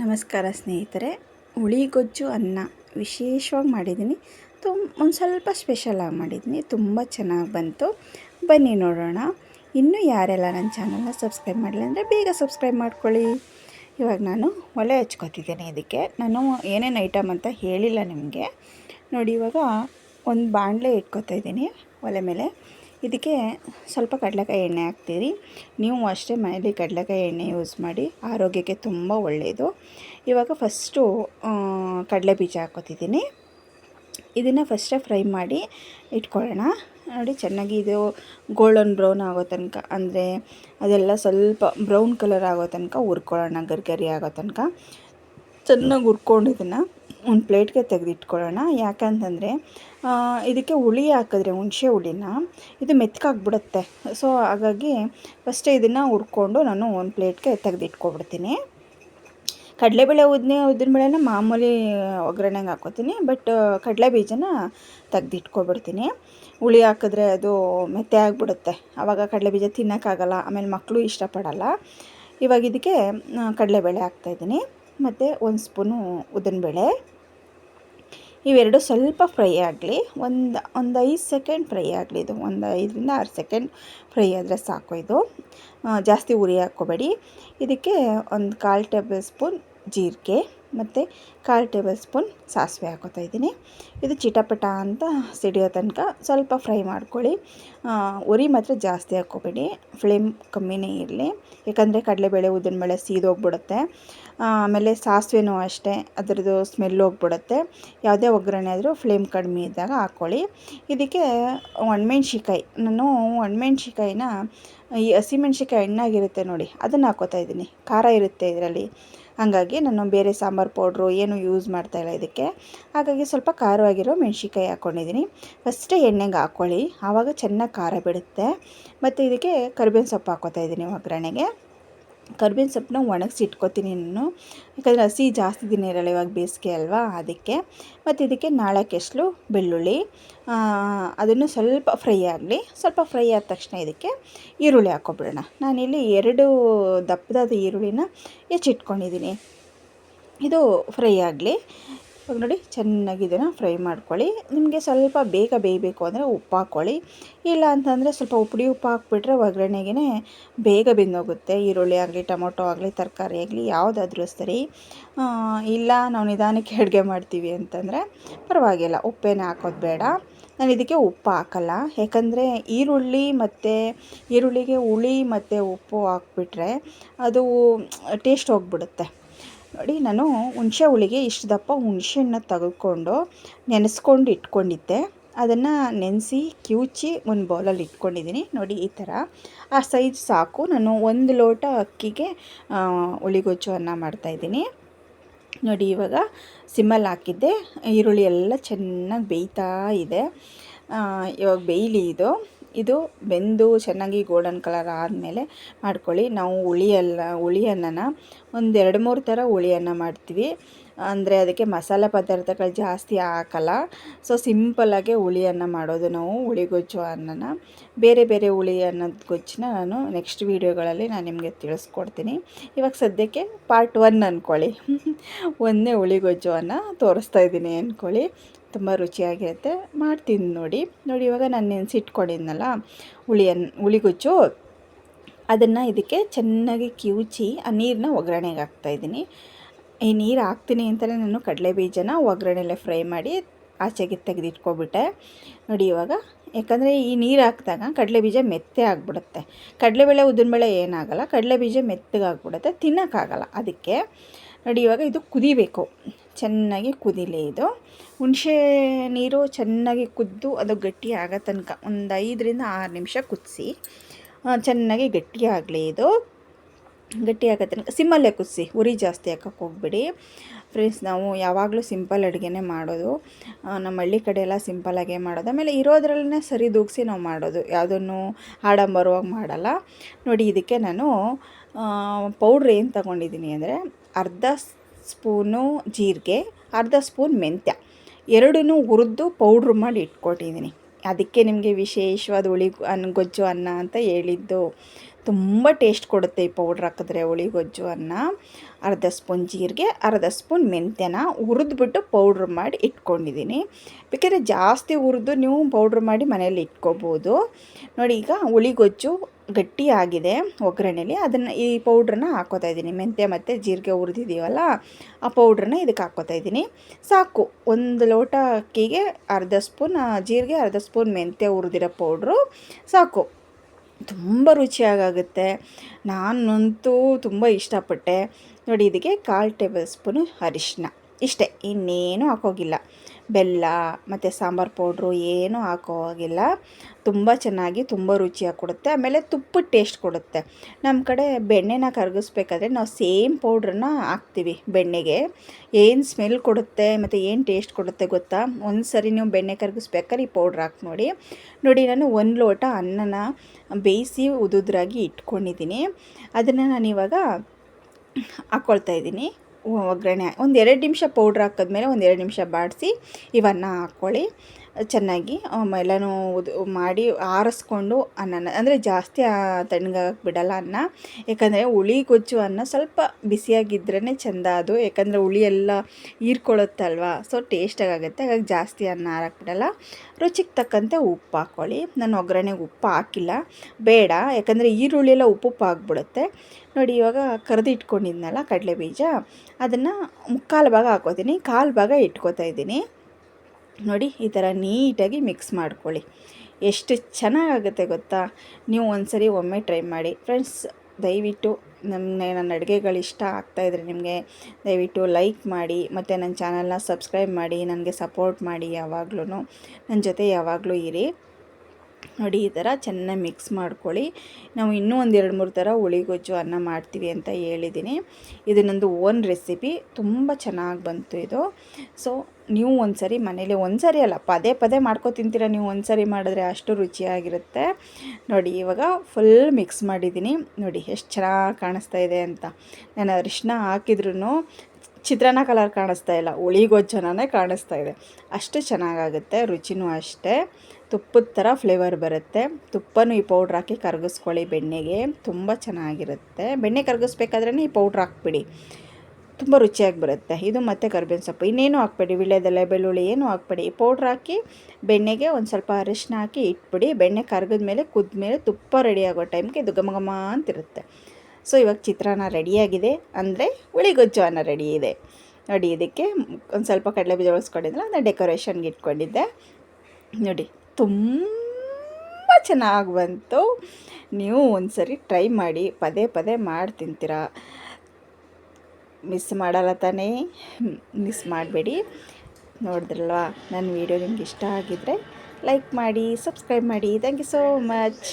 ನಮಸ್ಕಾರ ಸ್ನೇಹಿತರೆ, ಹುಳಿಗೊಜ್ಜು ಅನ್ನ ವಿಶೇಷವಾಗಿ ಮಾಡಿದ್ದೀನಿ. ತುಮ್ ಒಂದು ಸ್ವಲ್ಪ ಸ್ಪೆಷಲಾಗಿ ಮಾಡಿದ್ದೀನಿ. ತುಂಬ ಚೆನ್ನಾಗಿ ಬಂತು. ಬನ್ನಿ ನೋಡೋಣ. ಇನ್ನೂ ಯಾರೆಲ್ಲ ನನ್ನ ಚಾನಲ್ನ ಸಬ್ಸ್ಕ್ರೈಬ್ ಮಾಡಿಲ್ಲ ಅಂದರೆ ಬೇಗ ಸಬ್ಸ್ಕ್ರೈಬ್ ಮಾಡ್ಕೊಳ್ಳಿ. ಇವಾಗ ನಾನು ಒಲೆ ಹಚ್ಕೊತಿದ್ದೇನೆ ಇದಕ್ಕೆ. ನಾನು ಏನೇನು ಐಟಮ್ ಅಂತ ಹೇಳಿಲ್ಲ ನಿಮಗೆ. ನೋಡಿ, ಇವಾಗ ಒಂದು ಬಾಣಲೆ ಇಟ್ಕೋತಾ ಇದ್ದೀನಿ ಒಲೆ ಮೇಲೆ. ಇದಕ್ಕೆ ಸ್ವಲ್ಪ ಕಡಲೆಕಾಯಿ ಎಣ್ಣೆ ಹಾಕ್ತೀರಿ. ನೀವು ಅಷ್ಟೇ ಮನೇಲಿ ಕಡಲೆಕಾಯಿ ಎಣ್ಣೆ ಯೂಸ್ ಮಾಡಿ ಆರೋಗ್ಯಕ್ಕೆ ತುಂಬ ಒಳ್ಳೆಯದು ಇವಾಗ ಫಸ್ಟು ಕಡಲೆ ಬೀಜ ಹಾಕೋತಿದ್ದೀನಿ ಇದನ್ನು ಫಸ್ಟೇ ಫ್ರೈ ಮಾಡಿ ಇಟ್ಕೊಳ್ಳೋಣ. ನೋಡಿ ಚೆನ್ನಾಗಿ ಇದು ಗೋಲ್ಡನ್ ಬ್ರೌನ್ ಆಗೋ ತನಕ, ಅಂದರೆ ಅದೆಲ್ಲ ಸ್ವಲ್ಪ ಬ್ರೌನ್ ಕಲರ್ ಆಗೋ ತನಕ ಹುರ್ಕೊಳ್ಳೋಣ, ಗರ್ಗರಿ ಆಗೋ ತನಕ. ಚೆನ್ನಾಗಿ ಹುರ್ಕೊಂಡು ಇದನ್ನು ಒಂದು ಪ್ಲೇಟ್ಗೆ ತೆಗೆದಿಟ್ಕೊಳ್ಳೋಣ. ಯಾಕಂತಂದರೆ ಇದಕ್ಕೆ ಹುಳಿ ಹಾಕಿದ್ರೆ, ಹುಣಸೆ ಹುಳಿನ, ಇದು ಮೆತ್ಕಾಗ್ಬಿಡುತ್ತೆ. ಸೊ ಹಾಗಾಗಿ ಫಸ್ಟೇ ಇದನ್ನು ಹುರ್ಕೊಂಡು ನಾನು ಒಂದು ಪ್ಲೇಟ್ಗೆ ತೆಗೆದಿಟ್ಕೊಬಿಡ್ತೀನಿ. ಕಡಲೆಬೇಳೆ ಉದ್ದಿನ ಬೇಳೆನ ಮಾಮೂಲಿ ಒಗ್ಗರಣೆಗೆ ಹಾಕೋತೀನಿ ಬಟ್ ಕಡಲೆ ಬೀಜನ ತೆಗೆದಿಟ್ಕೊಬಿಡ್ತೀನಿ. ಹುಳಿ ಹಾಕಿದ್ರೆ ಅದು ಮೆತ್ತೆ ಆಗಿಬಿಡುತ್ತೆ. ಆವಾಗ ಕಡಲೆ ಬೀಜ ತಿನ್ನೋಕ್ಕಾಗಲ್ಲ, ಆಮೇಲೆ ಮಕ್ಕಳು ಇಷ್ಟಪಡಲ್ಲ. ಇವಾಗ ಇದಕ್ಕೆ ಕಡಲೆಬೇಳೆ ಹಾಕ್ತಾಯಿದ್ದೀನಿ ಮತ್ತು ಒಂದು ಸ್ಪೂನು ಉದ್ದಿನಬೇಳೆ. ಇವೆರಡು ಸ್ವಲ್ಪ ಫ್ರೈ ಆಗಲಿ, ಒಂದು ಒಂದು ಐದು ಸೆಕೆಂಡ್ ಫ್ರೈ ಆಗಲಿ, ಇದು ಒಂದು ಐದರಿಂದ ಆರು ಸೆಕೆಂಡ್ ಫ್ರೈ ಆದರೆ ಸಾಕು ಇದು. ಜಾಸ್ತಿ ಉರಿ ಹಾಕ್ಕೋಬೇಡಿ. ಇದಕ್ಕೆ ಒಂದು ಕಾಲು ಟೇಬಲ್ ಸ್ಪೂನ್ ಜೀರಿಗೆ. ಮತ್ತು ಕಾಲು ಟೇಬಲ್ ಸ್ಪೂನ್ ಸಾಸಿವೆ ಹಾಕೋತಾ ಇದ್ದೀನಿ. ಇದು ಚಿಟಪಟ ಅಂತ ಸಿಡಿಯೋ ತನಕ ಸ್ವಲ್ಪ ಫ್ರೈ ಮಾಡ್ಕೊಳ್ಳಿ. ಉರಿ ಮಾತ್ರ ಜಾಸ್ತಿ ಹಾಕ್ಕೋಬೇಡಿ ಫ್ಲೇಮ್ ಕಮ್ಮಿನೇ ಇರಲಿ. ಯಾಕಂದರೆ ಕಡಲೆಬೇಳೆ, ಉದ್ದಿನಬೇಳೆ ಸೀದೋಗ್ಬಿಡುತ್ತೆ ಆಮೇಲೆ ಸಾಸಿವೆನೂ ಅಷ್ಟೇ. ಅದರದ್ದು ಸ್ಮೆಲ್ ಹೋಗ್ಬಿಡುತ್ತೆ. ಯಾವುದೇ ಒಗ್ಗರಣೆ ಆದರೂ ಫ್ಲೇಮ್ ಕಡಿಮೆ ಇದ್ದಾಗ ಹಾಕ್ಕೊಳ್ಳಿ ಇದಕ್ಕೆ ಒಣಮೆಣ್ಸಿಕಾಯಿ ನಾನು ಒಣಮೆಣ್ಸಿಕಾಯಿನ ಈ ಹಸಿಮೆಣ್ಸಿಕಾಯಿ ಹಣ್ಣಾಗಿರುತ್ತೆ ನೋಡಿ, ಅದನ್ನು ಹಾಕೋತಾ ಇದ್ದೀನಿ. ಖಾರ ಇರುತ್ತೆ ಇದರಲ್ಲಿ. ಹಾಗಾಗಿ ನಾನು ಬೇರೆ ಸಾಂಬಾರು ಪೌಡ್ರು ಏನು ಯೂಸ್ ಮಾಡ್ತಾಯಿಲ್ಲ ಇದಕ್ಕೆ. ಹಾಗಾಗಿ ಸ್ವಲ್ಪ ಖಾರವಾಗಿರೋ ಮೆಣ್ಸಿಕಾಯಿ ಹಾಕ್ಕೊಂಡಿದ್ದೀನಿ ಫಸ್ಟೇ ಎಣ್ಣೆಗೆ ಹಾಕ್ಕೊಳ್ಳಿ ಆವಾಗ ಚೆನ್ನಾಗಿ ಖಾರ ಬಿಡುತ್ತೆ. ಮತ್ತು ಇದಕ್ಕೆ ಕರಿಬೇವಿನ ಸೊಪ್ಪು ಹಾಕೋತಾ ಇದ್ದೀನಿ ಒಗ್ಗರಣೆಗೆ. ಕರ್ಬೇವಿನ ಸೊಪ್ಪನ್ನ ಒಣಗಿಸಿ ಇಟ್ಕೋತೀನಿ ನಾನು. ಯಾಕಂದರೆ ಹಸಿ ಜಾಸ್ತಿ ದಿನ ಇರಲ್ಲ ಇವಾಗ ಬೇಸಿಗೆ ಅಲ್ವಾ, ಅದಕ್ಕೆ. ಮತ್ತು ಇದಕ್ಕೆ ನಾಳಕ್ಕೆಷ್ಟು ಬೆಳ್ಳುಳ್ಳಿ ಅದನ್ನು ಸ್ವಲ್ಪ ಫ್ರೈ ಆಗಲಿ. ಸ್ವಲ್ಪ ಫ್ರೈ ಆದ ತಕ್ಷಣ ಇದಕ್ಕೆ ಈರುಳ್ಳಿ ಹಾಕ್ಕೊಬಿಡೋಣ ನಾನಿಲ್ಲಿ ಎರಡು ದಪ್ಪದಾದ ಈರುಳ್ಳಿನ ಹೆಚ್ಚಿಟ್ಕೊಂಡಿದ್ದೀನಿ. ಇದು ಫ್ರೈ ಆಗಲಿ. ಇವಾಗ ನೋಡಿ ಚೆನ್ನಾಗಿ ಇದನ್ನು ಫ್ರೈ ಮಾಡ್ಕೊಳ್ಳಿ. ನಿಮಗೆ ಸ್ವಲ್ಪ ಬೇಗ ಬೇಯಬೇಕು ಅಂದರೆ ಉಪ್ಪು ಹಾಕ್ಕೊಳ್ಳಿ. ಇಲ್ಲ ಅಂತಂದರೆ ಸ್ವಲ್ಪ ಉಪ್ಪುಡಿ ಉಪ್ಪು ಹಾಕ್ಬಿಟ್ರೆ ಒಗ್ಗರಣೆಗೆ ಬೇಗ ಬೆಂದೋಗುತ್ತೆ. ಈರುಳ್ಳಿ ಆಗಲಿ, ಟೊಮೊಟೊ ಆಗಲಿ, ತರಕಾರಿ ಆಗಲಿ, ಯಾವುದಾದ್ರೂ ಸರಿ. ಇಲ್ಲ, ನಾವು ನಿಧಾನಕ್ಕೆ ಅಡುಗೆ ಮಾಡ್ತೀವಿ ಅಂತಂದರೆ ಪರವಾಗಿಲ್ಲ, ಉಪ್ಪೇನೆ ಹಾಕೋದು ಬೇಡ. ನಾನು ಇದಕ್ಕೆ ಉಪ್ಪು ಹಾಕಲ್ಲ. ಯಾಕಂದರೆ ಈರುಳ್ಳಿ ಮತ್ತು ಈರುಳ್ಳಿಗೆ ಹುಳಿ ಮತ್ತು ಉಪ್ಪು ಹಾಕ್ಬಿಟ್ರೆ ಅದು ಟೇಸ್ಟ್ ಹೋಗ್ಬಿಡುತ್ತೆ. ನೋಡಿ, ನಾನು ಹುಣಸೆ ಹುಳಿಗೆ ಇಷ್ಟು ದಪ್ಪ ಹುಣಸೆಹಣ್ಣ ತೆಗೆದುಕೊಂಡು ನೆನೆಸ್ಕೊಂಡು ಇಟ್ಕೊಂಡಿದ್ದೆ. ಅದನ್ನು ನೆನೆಸಿ ಕಿವುಚಿ ಒಂದು ಬೌಲಲ್ಲಿ ಇಟ್ಕೊಂಡಿದ್ದೀನಿ. ನೋಡಿ, ಈ ಥರ. ಆ ಸೈಜ್ ಸಾಕು. ನಾನು ಒಂದು ಲೋಟ ಅಕ್ಕಿಗೆ ಹುಳಿಗೊಜ್ಜು ಅನ್ನ ಮಾಡ್ತಾಯಿದ್ದೀನಿ ನೋಡಿ, ಇವಾಗ ಸಿಮ್ಮಲ್ಲಿ ಹಾಕಿದ್ದೆ. ಈರುಳ್ಳಿ ಎಲ್ಲ ಚೆನ್ನಾಗಿ ಬೇಯ್ತಾ ಇದೆ. ಇವಾಗ ಬೇಯಲಿ ಇದು. ಇದು ಬೆಂದು ಚೆನ್ನಾಗಿ ಗೋಲ್ಡನ್ ಕಲರ್ ಆದಮೇಲೆ ಮಾಡ್ಕೊಳ್ಳಿ. ನಾವು ಹುಳಿ ಅಲ್ಲ, ಹುಳಿ ಅನ್ನನ ಒಂದು ಎರಡು ಮೂರು ಥರ ಹುಳಿ ಅನ್ನ ಮಾಡ್ತೀವಿ. ಅಂದರೆ ಅದಕ್ಕೆ ಮಸಾಲೆ ಪದಾರ್ಥಗಳು ಜಾಸ್ತಿ ಹಾಕಲ್ಲ. ಸೊ ಸಿಂಪಲ್ಲಾಗೆ ಹುಳಿ ಅನ್ನ ಮಾಡೋದು ನಾವು ಹುಳಿಗೊಜ್ಜು ಅನ್ನನ. ಬೇರೆ ಬೇರೆ ಹುಳಿ ಅನ್ನದ ಗೊಜ್ಜನ್ನ ನಾನು ನೆಕ್ಸ್ಟ್ ವೀಡಿಯೋಗಳಲ್ಲಿ ನಾನು ನಿಮಗೆ ತಿಳಿಸ್ಕೊಡ್ತೀನಿ. ಇವಾಗ ಸದ್ಯಕ್ಕೆ ಪಾರ್ಟ್ ಒನ್ ಅಂದ್ಕೊಳ್ಳಿ ಒಂದೇ ಹುಳಿಗೊಜ್ಜು ಅನ್ನ ತೋರಿಸ್ತಾ ಇದ್ದೀನಿ ಅಂದ್ಕೊಳ್ಳಿ ತುಂಬ ರುಚಿಯಾಗಿರುತ್ತೆ. ಮಾಡ್ತೀನಿ ನೋಡಿ. ನೋಡಿ, ಇವಾಗ ನಾನು ನೆನೆಸಿಟ್ಕೊಂಡಿದ್ನಲ್ಲ ಹುಳಿಯನ್, ಹುಳಿ ಗೊಜ್ಜು. ಅದನ್ನು ಇದಕ್ಕೆ ಚೆನ್ನಾಗಿ ಕಿವುಚಿ, ಆ ನೀರನ್ನ ಒಗ್ಗರಣೆಗೆ ಹಾಕ್ತಾಯಿದ್ದೀನಿ ಈ ನೀರು ಹಾಕ್ತೀನಿ ಅಂತಲೇ ನಾನು ಕಡಲೆ ಬೀಜನ ಒಗ್ಗರಣೆಲೆ ಫ್ರೈ ಮಾಡಿ ಆಚೆಗೆ ತೆಗೆದಿಟ್ಕೊಬಿಟ್ಟೆ. ನೋಡಿ ಇವಾಗ, ಯಾಕಂದರೆ ಈ ನೀರು ಹಾಕಿದಾಗ ಕಡಲೆ ಬೀಜ ಮೆತ್ತೆ ಆಗಿಬಿಡುತ್ತೆ. ಕಡಲೆಬೇಳೆ ಉದ್ದಿನಬೇಳೆ ಏನಾಗಲ್ಲ, ಕಡಲೆ ಬೀಜ ಮೆತ್ತಗಾಗ್ಬಿಡುತ್ತೆ ತಿನ್ನೋಕ್ಕಾಗಲ್ಲ ಅದಕ್ಕೆ. ನೋಡಿ ಇವಾಗ ಇದು ಕುದಿಬೇಕು, ಚೆನ್ನಾಗಿ ಕುದೀಲಿ ಇದು. ಹುಣಸೆ ನೀರು ಚೆನ್ನಾಗಿ ಕುದ್ದು ಅದು ಗಟ್ಟಿ ಆಗೋ ತನಕ ಒಂದು ಐದರಿಂದ ಆರು ನಿಮಿಷ ಕುದಿಸಿ ಚೆನ್ನಾಗಿ ಗಟ್ಟಿಯಾಗಲಿ ಇದು. ಗಟ್ಟಿ ಆಗೋ ತನಕ ಸಿಮ್ಮಲ್ಲೇ ಕುದಿಸಿ, ಉರಿ ಜಾಸ್ತಿ ಹಾಕೋಕ್ಕೆ ಹೋಗ್ಬಿಡಿ. ಫ್ರೆಂಡ್ಸ್ ನಾವು ಯಾವಾಗಲೂ ಸಿಂಪಲ್ ಅಡುಗೆನೇ ಮಾಡೋದು. ನಮ್ಮ ಹಳ್ಳಿ ಕಡೆ ಎಲ್ಲ ಸಿಂಪಲ್ಲಾಗೇ ಮಾಡೋದು. ಆಮೇಲೆ ಇರೋದ್ರಲ್ಲೇ ಸರಿ ದೂಗಿಸಿ ನಾವು ಮಾಡೋದು. ಯಾವುದನ್ನು ಆಡಂಬರವಾಗಿ ಮಾಡಲ್ಲ. ನೋಡಿ, ಇದಕ್ಕೆ ನಾನು ಪೌಡ್ರ್ ಏನು ತಗೊಂಡಿದ್ದೀನಿ ಅಂದರೆ ಅರ್ಧ ಸ್ಪೂನು ಜೀರಿಗೆ, ಅರ್ಧ ಸ್ಪೂನ್ ಮೆಂತ್ಯ. ಎರಡನ್ನೂ ಹುರಿದು ಪೌಡ್ರ್ ಮಾಡಿ ಇಟ್ಕೊಟ್ಟಿದ್ದೀನಿ. ಅದಕ್ಕೆ ನಿಮಗೆ ವಿಶೇಷವಾದ ಹುಳಿ ಅನ್ನ, ಗೊಜ್ಜು ಅನ್ನ ಅಂತ ಹೇಳಿದ್ದು. ತುಂಬ ಟೇಸ್ಟ್ ಕೊಡುತ್ತೆ ಈ ಪೌಡ್ರ್ ಹಾಕಿದ್ರೆ ಹುಳಿ, ಗೊಜ್ಜು, ಅನ್ನ. ಅರ್ಧ ಸ್ಪೂನ್ ಜೀರಿಗೆ, ಅರ್ಧ ಸ್ಪೂನ್ ಮೆಂತ್ಯನ ಹುರಿದ್ಬಿಟ್ಟು ಪೌಡ್ರ್ ಮಾಡಿ ಇಟ್ಕೊಂಡಿದ್ದೀನಿ. ಬೇಕಾದ್ರೆ ಜಾಸ್ತಿ ಹುರಿದು ನೀವು ಪೌಡ್ರ್ ಮಾಡಿ ಮನೆಯಲ್ಲಿ ಇಟ್ಕೋಬೋದು. ನೋಡಿ ಈಗ ಹುಳಿ, ಗೊಜ್ಜು ಗಟ್ಟಿಯಾಗಿದೆ ಒಗ್ಗರಣೆಲಿ. ಅದನ್ನು ಈ ಪೌಡ್ರನ್ನ ಹಾಕೋತಾ ಇದ್ದೀನಿ. ಮೆಂತ್ಯ ಮತ್ತು ಜೀರಿಗೆ ಹುರಿದಿದ್ದೀವಲ್ಲ ಆ ಪೌಡ್ರನ್ನ ಇದಕ್ಕೆ ಹಾಕೋತಾ ಇದ್ದೀನಿ. ಸಾಕು. ಒಂದು ಲೋಟ ಅಕ್ಕಿಗೆ ಅರ್ಧ ಸ್ಪೂನ್ ಜೀರಿಗೆ ಅರ್ಧ ಸ್ಪೂನ್ ಮೆಂತ್ಯ ಹುರಿದಿರೋ ಪೌಡ್ರು ಸಾಕು. ತುಂಬ ರುಚಿಯಾಗುತ್ತೆ ನಾನಂತೂ ತುಂಬ ಇಷ್ಟಪಟ್ಟೆ. ನೋಡಿ, ಇದಕ್ಕೆ ಕಾಲು ಟೇಬಲ್ ಸ್ಪೂನು ಅರಿಶಿನ ಇಷ್ಟೇ. ಇನ್ನೇನು ಹಾಕೋಗಿಲ್ಲ. ಬೆಲ್ಲ ಮತ್ತು ಸಾಂಬಾರು ಪೌಡ್ರು ಏನೂ ಹಾಕೋ ಹಾಗಿಲ್ಲ ತುಂಬ ಚೆನ್ನಾಗಿ, ತುಂಬ ರುಚಿಯಾಗಿ ಕೊಡುತ್ತೆ. ಆಮೇಲೆ ತುಪ್ಪದ ಟೇಸ್ಟ್ ಕೊಡುತ್ತೆ. ನಮ್ಮ ಕಡೆ ಬೆಣ್ಣೆನ ಕರಗಿಸ್ಬೇಕಾದ್ರೆ ನಾವು ಸೇಮ್ ಪೌಡ್ರನ್ನ ಹಾಕ್ತೀವಿ ಬೆಣ್ಣೆಗೆ. ಏನು ಸ್ಮೆಲ್ ಕೊಡುತ್ತೆ ಮತ್ತು ಏನು ಟೇಸ್ಟ್ ಕೊಡುತ್ತೆ ಗೊತ್ತಾ? ಒಂದು ಸರಿ ನೀವು ಬೆಣ್ಣೆ ಕರಗಿಸ್ಬೇಕಾದ್ರೆ ಈ ಪೌಡ್ರ್ ಹಾಕಿ ನೋಡಿ. ನೋಡಿ, ನಾನು ಒಂದು ಲೋಟ ಅನ್ನನ ಬೇಯಿಸಿ ಉದುದ್ರಾಗಿ ಇಟ್ಕೊಂಡಿದ್ದೀನಿ. ಅದನ್ನು ನಾನು ಇವಾಗ ಹಾಕ್ಕೊಳ್ತಾ ಇದ್ದೀನಿ. ಒಗ್ಗರಣೆ ಒಂದು ಎರಡು ನಿಮಿಷ ಪೌಡ್ರ್ ಹಾಕಿದ್ಮೇಲೆ ಒಂದು ಎರಡು ನಿಮಿಷ ಬಾಡಿಸಿ ಇವನ್ನ ಹಾಕ್ಕೊಳ್ಳಿ. ಚೆನ್ನಾಗಿ ಎಲ್ಲನೂ ಉದ್, ಮಾಡಿ ಆರಿಸ್ಕೊಂಡು ಅನ್ನನ, ಅಂದರೆ ಜಾಸ್ತಿ ತಣ್ಣಗಾಗಕ್ಕೆ ಬಿಡಲ್ಲ ಅನ್ನ. ಯಾಕಂದರೆ ಹುಳಿ ಗೊಜ್ಜು ಅನ್ನ ಸ್ವಲ್ಪ ಬಿಸಿಯಾಗಿದ್ರೇ ಚೆಂದ ಅದು. ಯಾಕಂದರೆ ಹುಳಿ ಎಲ್ಲ ಹೀರ್ಕೊಳ್ಳುತ್ತಲ್ವ? ಸೊ ಟೇಸ್ಟಾಗುತ್ತೆ ಹಾಗಾಗಿ ಜಾಸ್ತಿ ಅನ್ನ ಹಾರಕ್ಕೆ ಬಿಡಲ್ಲ. ರುಚಿಗೆ ತಕ್ಕಂತೆ ಉಪ್ಪು ಹಾಕ್ಕೊಳ್ಳಿ ನಾನು ಒಗ್ಗರಣೆಗೆ ಉಪ್ಪು ಹಾಕಿಲ್ಲ. ಬೇಡ. ಯಾಕಂದರೆ ಈರುಳ್ಳಿ ಎಲ್ಲ ಉಪ್ಪು ಆಗಿಬಿಡುತ್ತೆ. ನೋಡಿ, ಇವಾಗ ಕರೆದು ಇಟ್ಕೊಂಡಿದ್ನಲ್ಲ ಕಡಲೆ ಬೀಜ ಅದನ್ನು ಮುಕ್ಕಾಲು ಭಾಗ ಹಾಕೋತೀನಿ. ಕಾಲು ಭಾಗ ಇಟ್ಕೋತಾ ಇದ್ದೀನಿ. ನೋಡಿ, ಈ ಥರ ನೀಟಾಗಿ ಮಿಕ್ಸ್ ಮಾಡ್ಕೊಳ್ಳಿ. ಎಷ್ಟು ಚೆನ್ನಾಗಾಗುತ್ತೆ ಗೊತ್ತಾ? ನೀವು ಒಂದ್ಸರಿ ಒಮ್ಮೆ ಟ್ರೈ ಮಾಡಿ. ಫ್ರೆಂಡ್ಸ್, ದಯವಿಟ್ಟು ನನ್ನ ನನ್ನ ಅಡುಗೆಗಳು ಇಷ್ಟ ಆಗ್ತಾಯಿದ್ರೆ ನಿಮಗೆ ದಯವಿಟ್ಟು ಲೈಕ್ ಮಾಡಿ, ಮತ್ತು ನನ್ನ ಚಾನಲ್ನ ಸಬ್ಸ್ಕ್ರೈಬ್ ಮಾಡಿ, ನನಗೆ ಸಪೋರ್ಟ್ ಮಾಡಿ ಯಾವಾಗ್ಲೂ. ನನ್ನ ಜೊತೆ ಯಾವಾಗಲೂ ಇರಿ. ನೋಡಿ ಈ ಥರ ಚೆನ್ನಾಗಿ ಮಿಕ್ಸ್ ಮಾಡ್ಕೊಳ್ಳಿ. ನಾವು ಇನ್ನೂ ಒಂದು ಎರಡು ಮೂರು ಥರ ಹುಳಿಗೊಜ್ಜು ಅನ್ನ ಮಾಡ್ತೀವಿ ಅಂತ ಹೇಳಿದ್ದೀನಿ. ಇದು ನಂದು ಓನ್ ರೆಸಿಪಿ. ತುಂಬ ಚೆನ್ನಾಗಿ ಬಂತು ಇದು. ಸೊ, ನೀವು ಒಂದು ಸರಿ ಮನೇಲಿ ಒಂದು ಸರಿ ಅಲ್ಲ, ಪದೇ ಪದೇ ಮಾಡ್ಕೊ ತಿಂತೀರ ನೀವು ಒಂದು ಸರಿ ಮಾಡಿದ್ರೆ ಅಷ್ಟು ರುಚಿಯಾಗಿರುತ್ತೆ. ನೋಡಿ, ಇವಾಗ ಫುಲ್ ಮಿಕ್ಸ್ ಮಾಡಿದ್ದೀನಿ. ನೋಡಿ, ಎಷ್ಟು ಚೆನ್ನಾಗಿ ಕಾಣಿಸ್ತಾ ಇದೆ ಅಂತ. ನಾನು ಅರಿಶಿನ ಹಾಕಿದ್ರೂ ಚಿತ್ರಾನ್ನ ಕಲರ್ ಕಾಣಿಸ್ತಾ ಇಲ್ಲ. ಹುಳಿಗೊಜ್ಜನೇ ಕಾಣಿಸ್ತಾ ಇದೆ. ಅಷ್ಟು ಚೆನ್ನಾಗಾಗುತ್ತೆ, ರುಚಿನೂ ಅಷ್ಟೇ. ತುಪ್ಪದ ಥರ ಫ್ಲೇವರ್ ಬರುತ್ತೆ. ತುಪ್ಪನೂ ಈ ಪೌಡ್ರ್ ಹಾಕಿ ಕರಗಿಸ್ಕೊಳ್ಳಿ ಬೆಣ್ಣೆಗೆ. ತುಂಬ ಚೆನ್ನಾಗಿರುತ್ತೆ. ಬೆಣ್ಣೆ ಕರಗಿಸ್ಬೇಕಾದ್ರೆ ಈ ಪೌಡ್ರ್ ಹಾಕ್ಬಿಡಿ. ತುಂಬ ರುಚಿಯಾಗಿ ಬರುತ್ತೆ. ಇದು ಮತ್ತೆ ಕರ್ಬೇವಿನ ಸೊಪ್ಪು. ಇನ್ನೇನು ಹಾಕ್ಬೇಡಿ. ವಿಳ್ಯದೆಲೆ, ಬೆಳ್ಳುಳ್ಳಿ ಏನು ಹಾಕ್ಬೇಡಿ. ಈ ಪೌಡ್ರ್ ಹಾಕಿ ಬೆಣ್ಣೆಗೆ ಒಂದು ಸ್ವಲ್ಪ ಅರಿಶಿನ ಹಾಕಿ ಇಟ್ಬಿಡಿ. ಬೆಣ್ಣೆ ಕರಗಿದ ಮೇಲೆ ಕುದ್ಮೇಲೆ ತುಪ್ಪ ರೆಡಿ ಆಗೋ ಟೈಮ್ಗೆ ಇದು ಘಮ ಘಮ ಅಂತಿರುತ್ತೆ. ಸೊ ಇವಾಗ ಚಿತ್ರಾನ್ನ ರೆಡಿಯಾಗಿದೆ ಅಂದರೆ ಹುಳಿಗೊಜ್ಜು ಅನ್ನ ರೆಡಿ ಇದೆ. ನೋಡಿ, ಇದಕ್ಕೆ ಒಂದು ಸ್ವಲ್ಪ ಕಡಲೆ ಬೀಜ ಉಳಿಸ್ಕೊಂಡಿದ್ದೆ ಅದನ್ನ ಡೆಕೋರೇಷನ್ಗೆ ಇಟ್ಕೊಂಡಿದ್ದೆ. ನೋಡಿ, ತುಂಬ ಚೆನ್ನಾಗಿ ಬಂತು. ನೀವು ಒಂದು ಸರಿ ಟ್ರೈ ಮಾಡಿ, ಪದೇ ಪದೇ ಮಾಡಿ ತಿಂತೀರ. ಮಿಸ್ ಮಾಡಲ್ಲ ತಾನೇ. ಮಿಸ್ ಮಾಡಬೇಡಿ. ನೋಡಿದ್ರಲ್ವಾ? ನನ್ನ ವೀಡಿಯೋ ನಿಮ್ಗೆ ಇಷ್ಟ ಆಗಿದ್ದರೆ ಲೈಕ್ ಮಾಡಿ ಸಬ್ಸ್ಕ್ರೈಬ್ ಮಾಡಿ. Thank you so much